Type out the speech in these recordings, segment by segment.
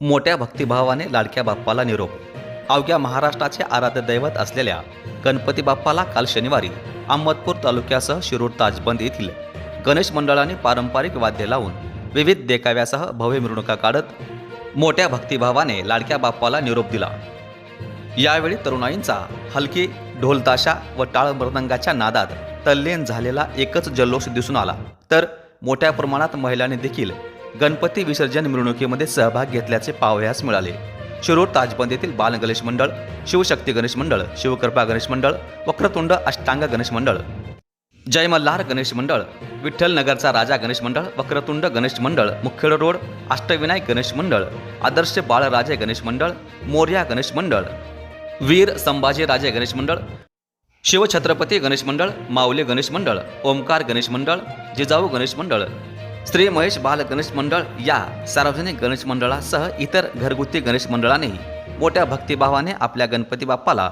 मोठ्या भक्तिभावाने लाडक्या बाप्पाला निरोप. अवघ्या महाराष्ट्राचे आराध्य दैवत असलेल्या गणपती बाप्पाला काल शनिवारी अहमदपूर तालुक्यासह शिरूर ताजबंद येथील गणेश मंडळाने पारंपरिक वाद्य लावून विविध देखाव्यासह भव्य मिरवणुका काढत मोठ्या भक्तिभावाने लाडक्या बाप्पाला निरोप दिला. यावेळी तरुणाईंचा हलकी ढोलताशा व टाळ मृदंगाच्या नादात तल्लीन झालेला एकच जल्लोष दिसून आला. तर मोठ्या प्रमाणात महिलांनी देखील गणपती विसर्जन मिरवणुकीमध्ये सहभाग घेतल्याचे पावयास मिळाले शिरूर ताजबंद येथील बाल गणेश मंडळ शिवशक्ती गणेश मंडळ शिवकृपा गणेश मंडळ वक्रतुंड अष्टांग गणेश मंडळ जय मल्हार गणेश मंडळ विठ्ठल नगरचा राजा गणेश मंडळ वक्रतुंड गणेश मंडळ मुखेड रोड अष्टविनायक गणेश मंडळ आदर्श बाळराजे गणेश मंडळ मोर्या गणेश मंडळ वीर संभाजीराजे गणेश मंडळ शिवछत्रपती गणेश मंडळ माऊली गणेश मंडळ ओमकार गणेश मंडळ जिजाऊ गणेश मंडळ श्री महेश बाल गणेश मंडळ या सार्वजनिक गणेश मंडळासह इतर घरगुती गणेश मंडळानेही मोठ्या भक्तिभावाने आपल्या गणपती बाप्पाला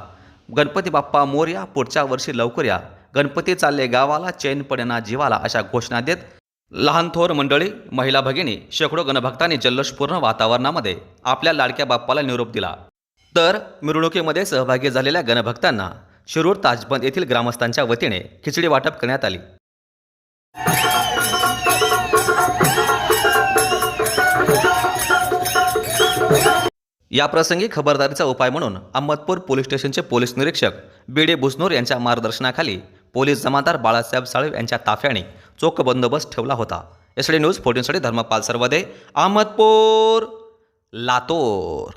गणपती बाप्पा मोर्या पुढच्या वर्षी लवकर या. गणपती चालले गावाला चैन पडेना जीवाला अशा घोषणा देत लहान थोर मंडळी महिला भगिनी शेकडो गणभक्तांनी जल्लोषपूर्ण वातावरणामध्ये आपल्या लाडक्या बाप्पाला निरोप दिला. तर मिरवणुकीमध्ये सहभागी झालेल्या गणभक्तांना शिरूर ताजबंद येथील ग्रामस्थांच्या वतीने खिचडी वाटप करण्यात आली. याप्रसंगी खबरदारीचा उपाय म्हणून अहमदपूर पोलीस स्टेशनचे पोलीस निरीक्षक बी डी बुसनूर यांच्या मार्गदर्शनाखाली पोलीस जमादार बाळासाहेब साळे यांच्या ताफ्याने चोख बंदोबस्त ठेवला होता. एसडी न्यूज फोर्टीनसाठी धर्मपाल सर्वदे अहमदपूर लातूर.